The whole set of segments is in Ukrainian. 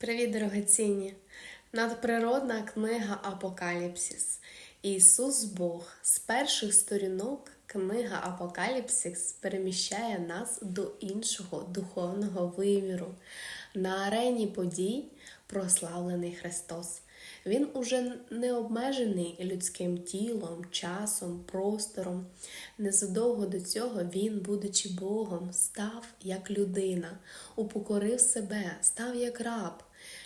Привіт, дорогоцінні! Надприродна книга Апокаліпсис. Ісус Бог з перших сторінок книга Апокаліпсис переміщає нас до іншого духовного виміру. На арені подій прославлений Христос. Він уже не обмежений людським тілом, часом, простором. Незадовго до цього він, будучи Богом, став як людина, упокорив себе, став як раб.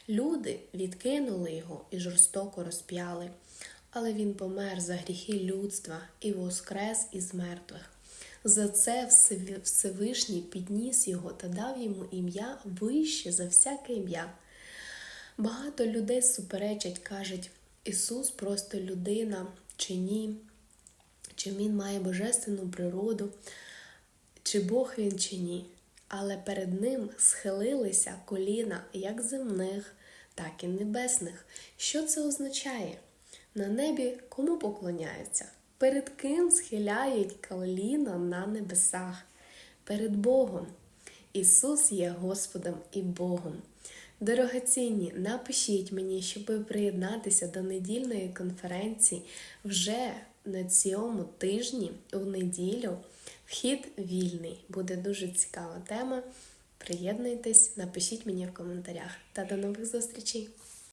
Люди відкинули його і жорстоко розп'яли, але він помер за гріхи людства і воскрес із мертвих. За це Всевишній підніс його та дав йому ім'я вище за всяке ім'я. Багато людей суперечать, кажуть, Ісус просто людина чи ні, чи Він має божественну природу, чи Бог він чи ні. Але перед ним схилилися коліна як земних, так і небесних. Що це означає? На небі кому поклоняються? Перед ким схиляють коліна на небесах? Перед Богом. Ісус є Господом і Богом. Дорогоцінні, напишіть мені, щоб приєднатися до недільної конференції вже на цьому тижні, у неділю. Вхід вільний. Буде дуже цікава тема. Приєднуйтесь, напишіть мені в коментарях. Та до нових зустрічей!